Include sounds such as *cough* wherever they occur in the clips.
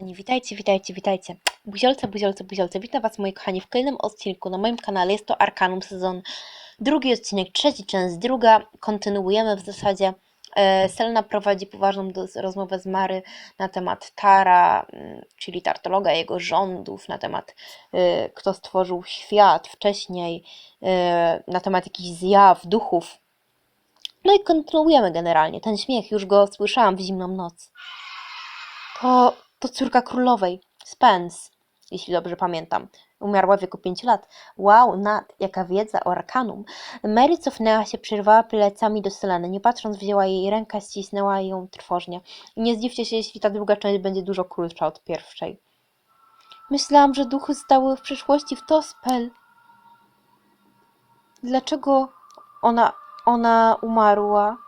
Witajcie, witajcie, witajcie. Buziolce, buziolce, buziolce. Witam Was, moi kochani, w kolejnym odcinku na moim kanale. Jest to Arkanum sezon drugi odcinek, trzeci część druga. Kontynuujemy w zasadzie. E, Selena prowadzi poważną rozmowę z Mary na temat Tara, mm, czyli tartologa, jego rządów, na temat e, kto stworzył świat wcześniej, e, na temat jakichś zjaw, duchów. No i kontynuujemy generalnie. Ten śmiech, już go słyszałam w zimną noc. To, to córka królowej, Spence, jeśli dobrze pamiętam. Umarła w wieku 5 lat. Wow, Nat, jaka wiedza o Arkanum. Mary cofnęła się, przerwała plecami do Seleny. Nie patrząc, wzięła jej rękę, ścisnęła ją trwożnie. Nie zdziwcie się, jeśli ta druga część będzie dużo krótsza od pierwszej. Myślałam, że duchy stały w przyszłości w to spell. Dlaczego ona, ona umarła?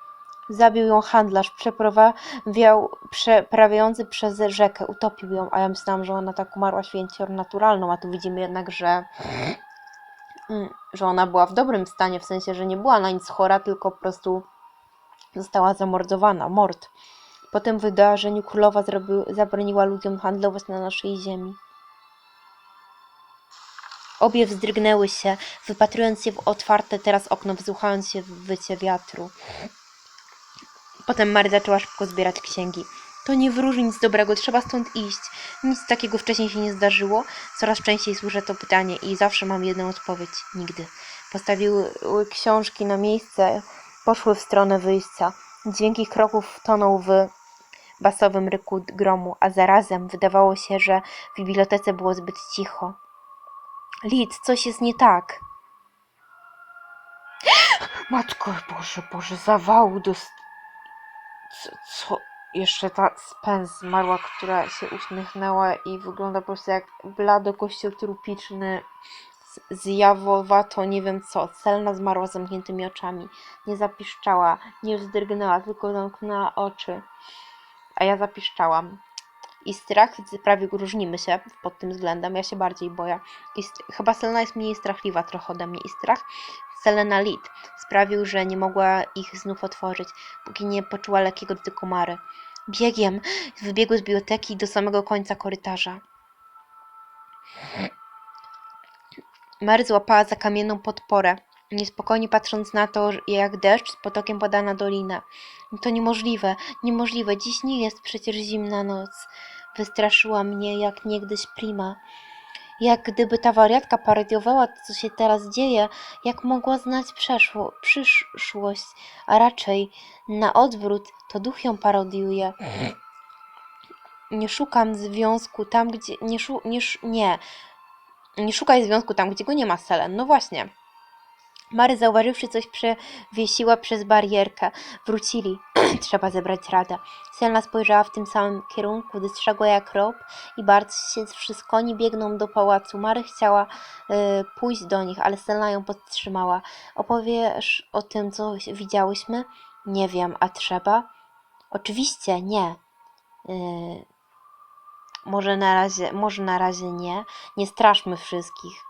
Zabił ją handlarz, przeprawiał, przeprawiający przez rzekę, utopił ją, a ja myślałam, że ona tak umarła śmiercią naturalną, a tu widzimy jednak, że, mm, że ona była w dobrym stanie, w sensie, że nie była na nic chora, tylko po prostu została zamordowana, mord. Po tym wydarzeniu królowa zrobił, zabroniła ludziom handlować na naszej ziemi. Obie wzdrygnęły się, wypatrując się w otwarte teraz okno, wsłuchając się w wycie wiatru. Potem Mary zaczęła szybko zbierać księgi. To nie wróży nic dobrego, trzeba stąd iść. Nic takiego wcześniej się nie zdarzyło. Coraz częściej słyszę to pytanie i zawsze mam jedną odpowiedź. Nigdy. Postawiły książki na miejsce, poszły w stronę wyjścia. Dźwięk ich kroków tonął w basowym ryku gromu, a zarazem wydawało się, że w bibliotece było zbyt cicho. Lid, coś jest nie tak. *gasps* Matko Boże, Boże, zawału. Co, co? Jeszcze ta Spence zmarła, która się uśmiechnęła i wygląda po prostu jak blado kościoł trupiczny, zjawowato, nie wiem co. Selna zmarła z zamkniętymi oczami. Nie zapiszczała, nie wzdrygnęła, tylko zamknęła oczy. A ja zapiszczałam. I strach, prawie różnimy się pod tym względem. Ja się bardziej boję. I chyba Selena jest mniej strachliwa trochę ode mnie. I strach Selena Lid sprawił, że nie mogła ich znów otworzyć, póki nie poczuła lekkiego dotyku Mary. Biegiem wybiegły z biblioteki do samego końca korytarza. Mary złapała za kamienną podporę, niespokojnie patrząc na to, jak deszcz z potokiem pada na dolinę. To niemożliwe, niemożliwe, dziś nie jest przecież zimna noc. Wystraszyła mnie jak niegdyś Prima. Jak gdyby ta wariatka parodiowała to, co się teraz dzieje, jak mogła znać przeszło, przyszłość, a raczej na odwrót to duch ją parodiuje. Nie szukam związku tam, gdzie. Nie, szu, nie, nie. Nie szukaj związku tam, gdzie go nie ma, Selen. No właśnie. Mary, zauważywszy coś, przewiesiła przez barierkę. Wrócili. *clears throat* Trzeba zebrać radę. Selena spojrzała w tym samym kierunku, dostrzegła jak Rob i Bart się z koni biegną do pałacu. Mary chciała y, pójść do nich, ale Selena ją podtrzymała. Opowiesz o tym, co widziałyśmy? Nie wiem, a trzeba? Oczywiście, nie. Y, może na razie, może na razie nie. Nie straszmy wszystkich.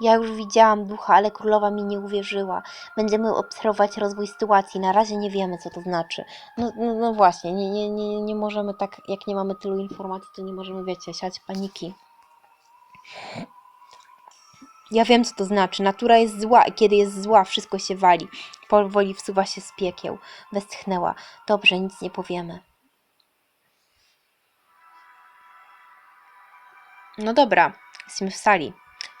Ja już widziałam ducha, ale królowa mi nie uwierzyła. Będziemy obserwować rozwój sytuacji. Na razie nie wiemy, co to znaczy. No, no, no właśnie, nie, nie, nie, nie możemy tak, jak nie mamy tylu informacji, to nie możemy, wiecie, siać paniki. Ja wiem, co to znaczy. Natura jest zła kiedy jest zła, wszystko się wali. Powoli wsuwa się z piekieł. Westchnęła. Dobrze, nic nie powiemy. No dobra, jesteśmy w sali.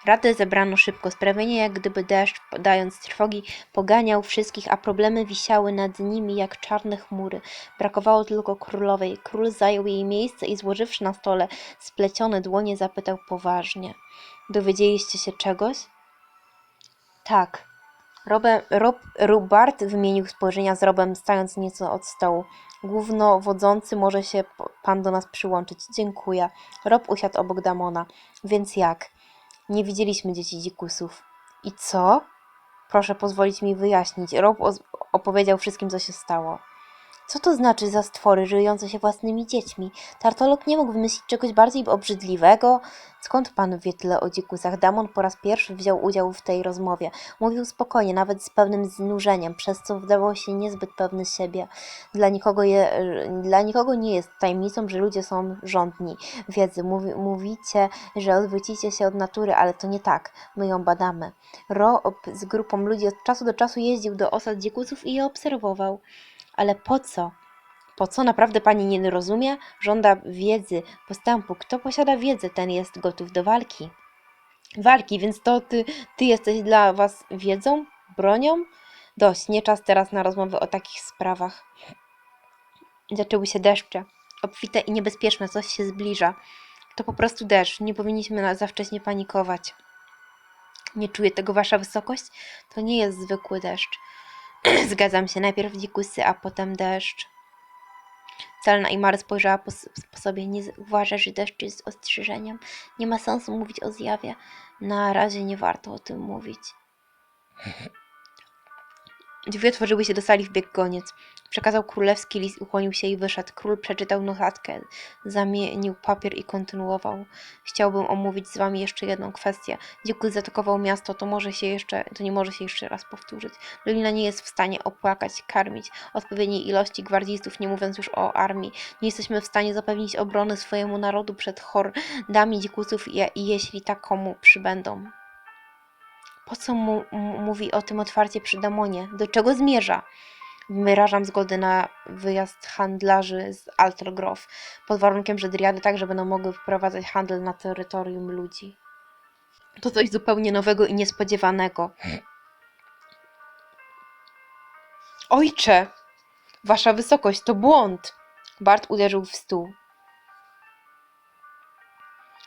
Radę zebrano szybko, sprawienie jak gdyby deszcz, dając trwogi, poganiał wszystkich, a problemy wisiały nad nimi jak czarne chmury. Brakowało tylko królowej. Król zajął jej miejsce i złożywszy na stole splecione dłonie, zapytał poważnie. Dowiedzieliście się czegoś? Tak. Robem, Rob, Rubart wymienił spojrzenia z Robem, stając nieco od stołu. Głównowodzący może się pan do nas przyłączyć. Dziękuję. Rob usiadł obok Damona. Więc jak? Nie widzieliśmy dzieci dzikusów. I co? Proszę pozwolić mi wyjaśnić. Rob opowiedział wszystkim, co się stało. Co to znaczy za stwory żyjące się własnymi dziećmi? Tartolog nie mógł wymyślić czegoś bardziej obrzydliwego? Skąd pan wie tyle o dzikusach? Damon po raz pierwszy wziął udział w tej rozmowie. Mówił spokojnie, nawet z pewnym znużeniem, przez co wydawał się niezbyt pewny siebie. Dla nikogo, je, dla nikogo nie jest tajemnicą, że ludzie są rządni wiedzy. Mówi, mówicie, że odwrócicie się od natury, ale to nie tak. My ją badamy. Rob z grupą ludzi od czasu do czasu jeździł do osad dzikusów i je obserwował. Ale po co? Po co naprawdę pani nie rozumie? Żąda wiedzy, postępu. Kto posiada wiedzę, ten jest gotów do walki. Walki, więc to ty, ty jesteś dla was wiedzą, bronią? Dość, nie czas teraz na rozmowy o takich sprawach. Zaczęły się deszcze. Obfite i niebezpieczne, coś się zbliża. To po prostu deszcz, nie powinniśmy za wcześnie panikować. Nie czuje tego wasza wysokość? To nie jest zwykły deszcz. *clears throat* Zgadzam się, najpierw dzikusy, a potem deszcz. Celna i Mary spojrzała po, po sobie. Nie z- uważa, że deszcz jest ostrzeżeniem. Nie ma sensu mówić o zjawie. Na razie nie warto o tym mówić. *laughs* Drzwi otworzyły się do sali w bieg goniec. Przekazał królewski list, ukłonił się i wyszedł. Król przeczytał notatkę, zamienił papier i kontynuował. Chciałbym omówić z wami jeszcze jedną kwestię. Dzikus zaatakował miasto, to może się jeszcze, to nie może się jeszcze raz powtórzyć. Dolina nie jest w stanie opłakać, karmić odpowiedniej ilości gwardzistów, nie mówiąc już o armii. Nie jesteśmy w stanie zapewnić obrony swojemu narodu przed hordami dzikusów i, jeśli takomu przybędą. Po co mu, mówi o tym otwarcie przy Damonie? Do czego zmierza? Wyrażam zgodę na wyjazd handlarzy z Altergrow, pod warunkiem, że driady także będą mogły wprowadzać handel na terytorium ludzi. To coś zupełnie nowego i niespodziewanego. Ojcze! Wasza wysokość, to błąd! Bart uderzył w stół.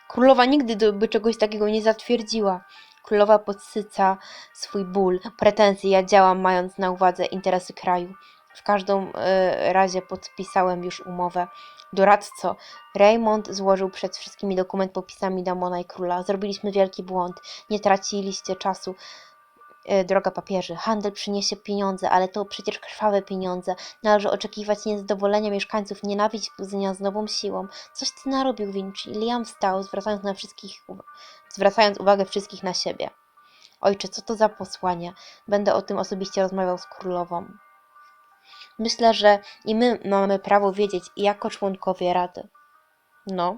Królowa nigdy by czegoś takiego nie zatwierdziła. Królowa podsyca swój ból, pretensje. Ja działam mając na uwadze interesy kraju. W każdym e, razie podpisałem już umowę. Doradco, Raymond złożył przed wszystkimi dokument podpisami Damona i króla. Zrobiliśmy wielki błąd. Nie traciliście czasu. E, Droga papieży, handel przyniesie pieniądze, ale to przecież krwawe pieniądze. Należy oczekiwać niezadowolenia mieszkańców, nienawiść budzenia z nową siłą. Coś ty narobił, Vinci. Liam wstał, zwracając, na wszystkich, zwracając uwagę wszystkich na siebie. Ojcze, co to za posłanie? Będę o tym osobiście rozmawiał z królową. Myślę, że i my mamy prawo wiedzieć, jako członkowie Rady. No.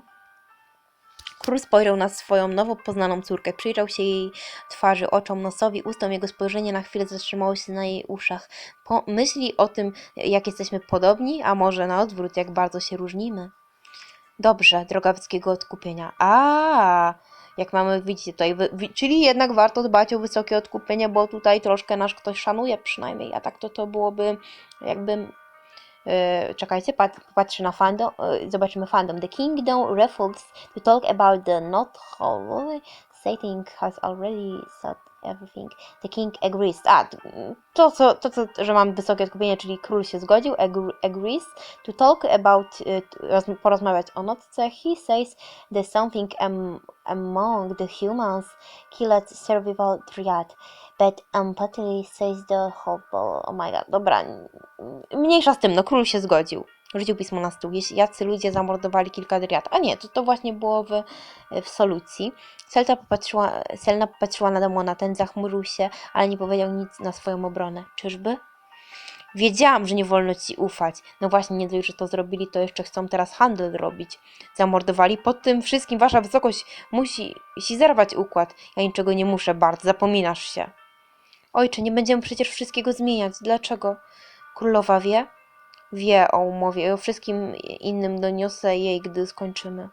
Król spojrzał na swoją nowo poznaną córkę, przyjrzał się jej twarzy, oczom, nosowi, ustom. Jego spojrzenie na chwilę zatrzymało się na jej uszach. Po myśli o tym, jak jesteśmy podobni, a może na odwrót, jak bardzo się różnimy. Dobrze, droga wysokiego odkupienia. A, jak mamy, widzicie tutaj, wy, wi, czyli jednak warto dbać o wysokie odkupienie, bo tutaj troszkę nasz ktoś szanuje przynajmniej, a tak to to byłoby jakby czekajcie, pat, patrzę na fandom, e, zobaczymy fandom. The Kingdom refused to talk about the not setting has already said everything. The King agrees. A, to co, to, co że mam wysokie odkupienie, czyli król się zgodził, agr- agrees to talk about, roz, porozmawiać o nocce. He says there's something am, among the humans killed survival triad. But empathy says the hope. Oh my god, dobra. Mniejsza z tym, no król się zgodził. Rzucił pismo na stół. Jacy ludzie zamordowali kilka driad. A nie, to, to właśnie było w, w solucji. Selta popatrzyła, Selna popatrzyła na Damona, ten zachmurzył się, ale nie powiedział nic na swoją obronę. Czyżby? Wiedziałam, że nie wolno ci ufać. No właśnie, nie dość, że to zrobili, to jeszcze chcą teraz handel robić. Zamordowali. Po tym wszystkim wasza wysokość musi, musi zerwać układ. Ja niczego nie muszę, Bart, zapominasz się. Ojcze, nie będziemy przecież wszystkiego zmieniać. Dlaczego? Królowa wie? Wie o umowie i o wszystkim innym doniosę jej, gdy skończymy.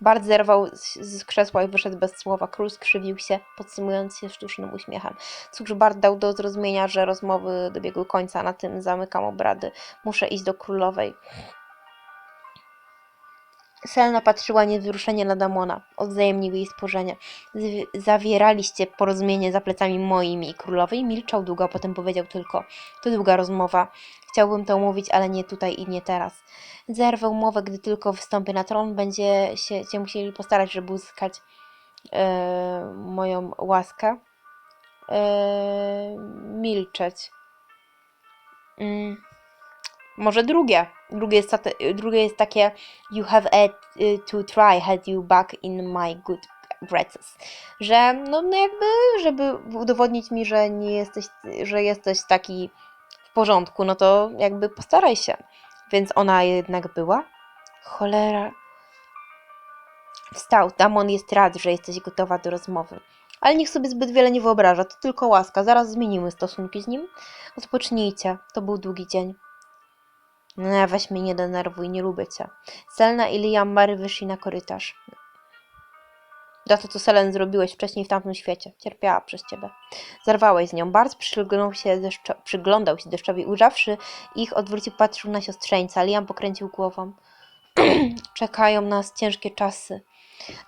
Bart zerwał z, krzesła i wyszedł bez słowa. Król skrzywił się, podsumując się sztucznym uśmiechem. Cóż, Bart dał do zrozumienia, że rozmowy dobiegły końca. Na tym zamykam obrady. Muszę iść do królowej. Selna patrzyła niewzruszenie na Damona. Odwzajemnił jej spojrzenie. Zawieraliście porozumienie za plecami moimi i królowej. Milczał długo, a potem powiedział tylko: To długa rozmowa. Chciałbym to mówić, ale nie tutaj i nie teraz. Zerwę umowę, gdy tylko wstąpię na tron. Będzie się, musieli postarać, żeby uzyskać e, moją łaskę. E, milczeć. Mm. Może drugie. Drugie jest, drugie jest takie You have a, y, to try had you back in my good graces. Że no, no jakby, żeby udowodnić mi, że nie jesteś, że jesteś taki w porządku, no to jakby postaraj się. Więc ona jednak była. Cholera. Wstał. Damon jest rad, że jesteś gotowa do rozmowy. Ale niech sobie zbyt wiele nie wyobraża. To tylko łaska. Zaraz zmienimy stosunki z nim. Odpocznijcie. To był długi dzień. Nie, weź mnie nie denerwuj, nie lubię cię. Selna i Liam Mary wyszli na korytarz. Za to, co Selen zrobiłeś wcześniej w tamtym świecie. Cierpiała przez ciebie. Zerwałeś z nią. Bart przyglądał się, deszczo- przyglądał się deszczowi. Ujrzawszy ich, odwrócił, patrzył na siostrzeńca. Liam pokręcił głową. *clears throat* Czekają nas ciężkie czasy.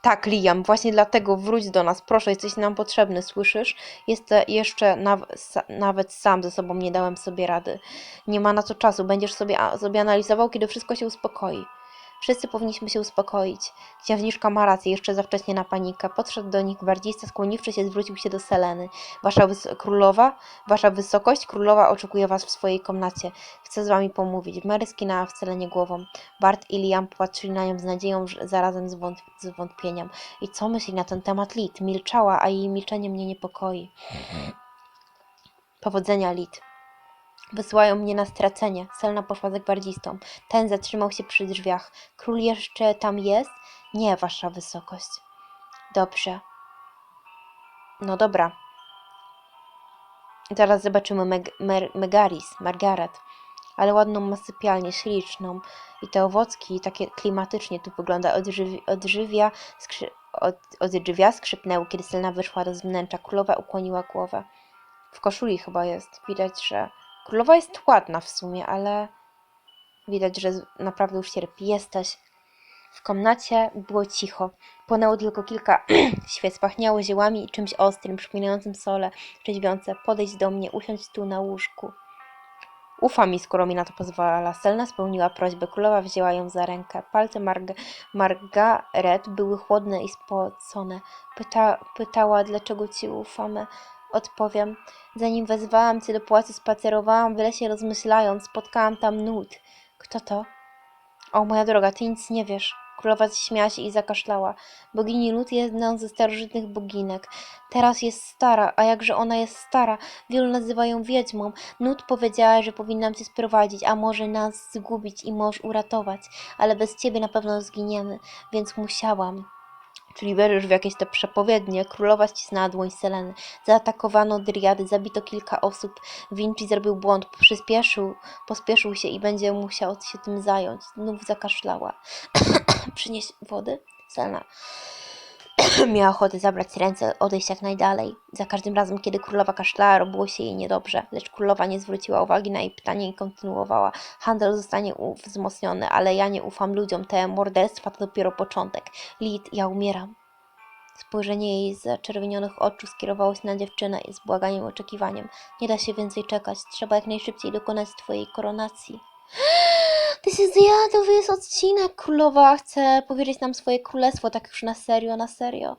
Tak, Liam, właśnie dlatego wróć do nas. Proszę, jesteś nam potrzebny, słyszysz? Jest jeszcze naw- nawet sam ze sobą nie dałem sobie rady. Nie ma na to czasu. Będziesz sobie, sobie analizował, kiedy wszystko się uspokoi. Wszyscy powinniśmy się uspokoić. Księżniczka ma rację, jeszcze za wcześnie na panikę. Podszedł do nich gwardzista, skłoniwszy się, zwrócił się do Seleny. Wasza wys- królowa, wasza wysokość, królowa oczekuje was w swojej komnacie. Chce z wami pomówić. Mary skinęła w Selenie głową. Bart i Liam popatrzyli na nią z nadzieją, że zarazem z, wątp- z wątpieniem. I co myśli na ten temat Lid? Milczała, a jej milczenie mnie niepokoi. Powodzenia, Lid. Wysyłają mnie na stracenie. Selna poszła za gwardzistą. Ten zatrzymał się przy drzwiach. Król jeszcze tam jest? Nie, wasza wysokość. Dobrze. No dobra. Teraz zobaczymy Meg Mer Megaris, Margaret. Ale ładną ma sypialnię, śliczną. I te owocki, takie klimatycznie tu wygląda. Odżywi odżywia, skrzy od odżywia skrzypnęły, kiedy Selna wyszła do wnętrza. Królowa ukłoniła głowę. W koszuli chyba jest. Widać, że Królowa jest ładna w sumie, ale widać, że naprawdę już cierpi. Jesteś. W komnacie było cicho. Płonęło tylko kilka *clears throat* świec. Pachniało ziołami i czymś ostrym, przypominającym sole, trzeźwiące. Podejdź do mnie, usiądź tu na łóżku. Ufa mi, skoro mi na to pozwala. Selna spełniła prośbę. Królowa wzięła ją za rękę. Palce Marg Margaret były chłodne i spocone. Pyta pytała, dlaczego ci ufamy. Odpowiem. Zanim wezwałam cię do płacy, spacerowałam w lesie rozmyślając. Spotkałam tam nut. Kto to? O, moja droga, ty nic nie wiesz. Królowa śmiała się i zakaszlała. Bogini jest jedną ze starożytnych boginek. Teraz jest stara, a jakże ona jest stara? Wielu nazywa ją wiedźmą. Nut powiedziała, że powinnam cię sprowadzić, a może nas zgubić i mąż uratować. Ale bez ciebie na pewno zginiemy, więc musiałam. Czyli wierzysz w jakieś te przepowiednie. Królowa ścisnęła dłoń Seleny. Zaatakowano Driady, zabito kilka osób. Vinci zrobił błąd, przyspieszył, pospieszył się i będzie musiał się tym zająć. Znów zakaszlała. *coughs* Przynieś wody? Selena *clears throat* miała ochotę zabrać ręce, odejść jak najdalej. Za każdym razem, kiedy królowa kaszlała, robiło się jej niedobrze, lecz królowa nie zwróciła uwagi na jej pytanie i kontynuowała. Handel zostanie wzmocniony, ale ja nie ufam ludziom. Te morderstwa to dopiero początek. Lid, ja umieram. Spojrzenie jej z zaczerwienionych oczu skierowało się na dziewczynę z błaganiem oczekiwaniem. Nie da się więcej czekać. Trzeba jak najszybciej dokonać twojej koronacji. The end of this odcinek. Królowa chce powiedzieć nam swoje królestwo, tak już na serio, na serio.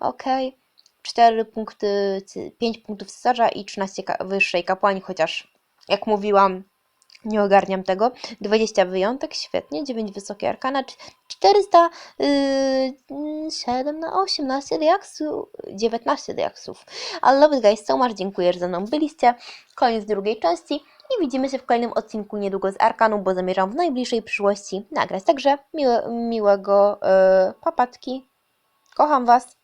Okej. 4 punkty, 5 punktów cesarza i 13 ka- wyższej kapłani, chociaż jak mówiłam, nie ogarniam tego. 20 wyjątek, świetnie. 9 wysokie arkana, cz- 407 na 18 diaksów, 19 diaksów. I love guys so much, dziękuję, że ze mną byliście. Koniec drugiej części i widzimy się w kolejnym odcinku niedługo z Arkanu, bo zamierzam w najbliższej przyszłości nagrać. Także miłe, miłego yy, papatki. Kocham Was.